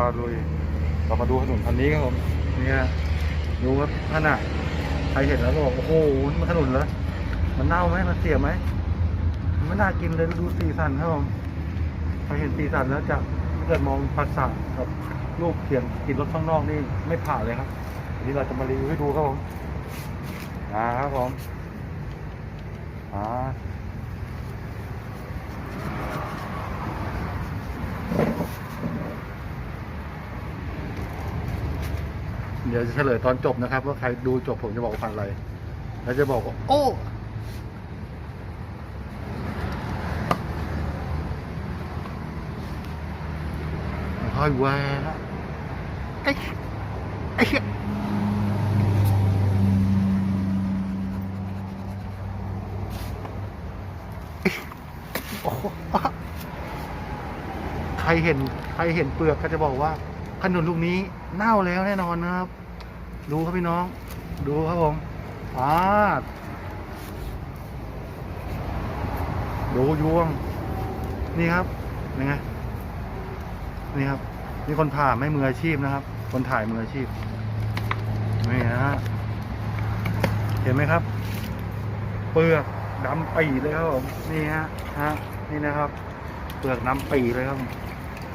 าลุยเรามาดูขนุนพันนี้ครับผมเนี่ยดูครับขนาดใครเห็นแล้วก็บอกโอ้โหมันขนุนเหรอมันเน่าไหมมันเสียไหมมันไม่น่ากินเลยดูสีสันครับผมใครเห็นสีสันแล้วจะถ้าเกิดมองภาษากับรูปเขียนกินรถข้างนอกนี่ไม่ผ่านเลยครับวันนี้เราจะมารีวิวให้ดูครับผมอ่าครับผมอ่า เดี๋ยวจะเฉลยตอนจบนะครับว่าใครดูจบผมจะบอกว่าพันธุ์อะไร แล้วจะบอกว่าโอ้ค่อยแหวะไอ้ไอ้เหี้ยโอ้โหใครเห็น ใครเห็นเปลือกก็จะบอกว่าขนุนลูกนี้ เน่าแล้วแน่นอนนะครับ ดูครับพี่น้อง ดูครับผมอ่าดูยวง นี่ครับยังไงนี่ครับนี่คนผ่าไม่มืออาชีพนะครับ คนถ่ายมืออาชีพนี่นะฮะเห็นไหมครับ เปลือกดำปีเลยครับผมนี่ฮะฮะนี่นะครับ เปลือกดำปีเลยครับ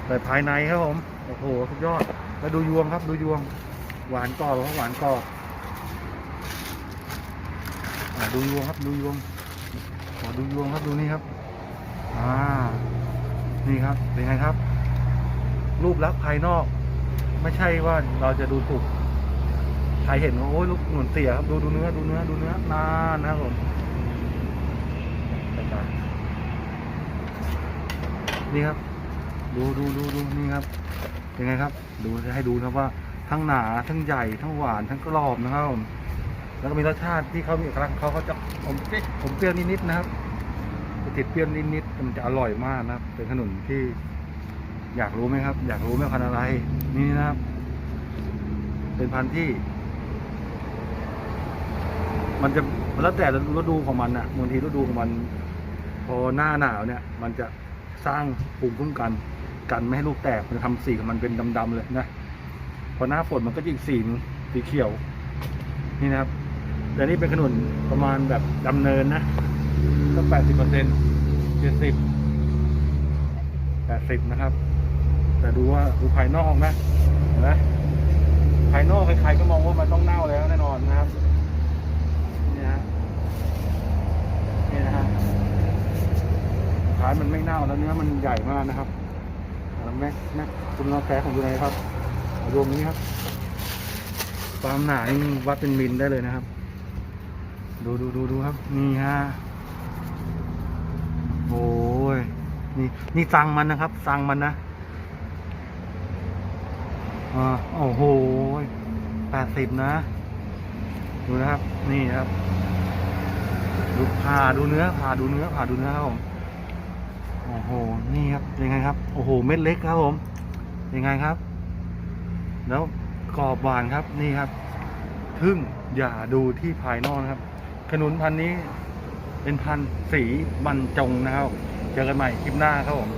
แต่ภายในครับผมโอ้โหสุดยอด แล้วดูยวงครับ ดูยวง หวานกรอบครับหวานกรอบดูยวงครับ ดูยวงขอดูยวงครับ ดูนี่ครับ อ่า นี่ครับ เป็นไงครับ รูปลักษณ์ภายนอก ไม่ใช่ว่าเราจะดูถูกใครเห็นว่าโอ้ยลูกหนุนเสียครับ ดูดูเนื้อ ดูเนื้อ ดูเนื้อนานนะครับผมนี่ครับ ดูดูดูดูนี่ครับ เป็นไงครับ ดูจะให้ดูครับว่าทั้งหนาทั้งใหญ่ทั้งหวานทั้งกรอบนะครับผมแล้วก็มีรสชาติที่เขามีเอกลักษณ์เขาเขาจะผมเปรี้ยวผมเปรี้ยวนิดๆนะครับติดเปรี้ยวนิดๆมันจะอร่อยมากนะครับ เป็นขนมที่อยากรู้ไหมครับ อยากรู้ไหมพันอะไร นี่นะครับ เป็นพันธุ์ที่ มันจะมันแล้วแต่ฤดูของมันอะบางทีฤดูของมัน พอหน้าหนาวเนี่ย มันจะสร้างภูมิคุ้มกัน กันไม่ให้ลูกแตกมันทำสีของมันเป็นดำๆเลยนะพอหน้าฝนมันก็จะอีกสีนึงสีเขียว นี่นะครับ แต่นี่เป็นขนุนประมาณแบบดำเนินนะก็แปดสิบเปอร์เซ็นต์เจ็ดสิบแปดสิบนะครับ แต่ดูว่าดูภายนอกนะเห็นไหมภายนอกใครๆก็มองว่ามันต้องเน่าแล้วแน่นอนนะครับนี่นะฮะนี่นะฮะท้ายมันไม่เน่าแล้วเนื้อมันใหญ่มากนะครับ แล้วแม่แม่คุณน้องแท้ของดูไหนครับรวมนี้ครับ ความหนานี่วัดเป็นมิลได้เลยนะครับ ดูดูดูดูครับนี่ฮะโอ้ยนี่นี่สั่งมันนะครับ สั่งมันนะอ่าโอ้โหแปดสิบนะ ดูนะครับ นี่ครับ ดูผ่าดูเนื้อผ่าดูเนื้อผ่าดูเนื้อครับผม โอ้โห นี่ครับยังไงครับ โอ้โห เม็ดเล็กครับผม ยังไงครับ แล้วกรอบหวานครับ นี่ครับ ทึ่งอย่าดูที่ภายนอกนะครับ ขนุนพันนี้เป็นพันสีบรรจงนะครับ เจอกันใหม่คลิปหน้าครับผม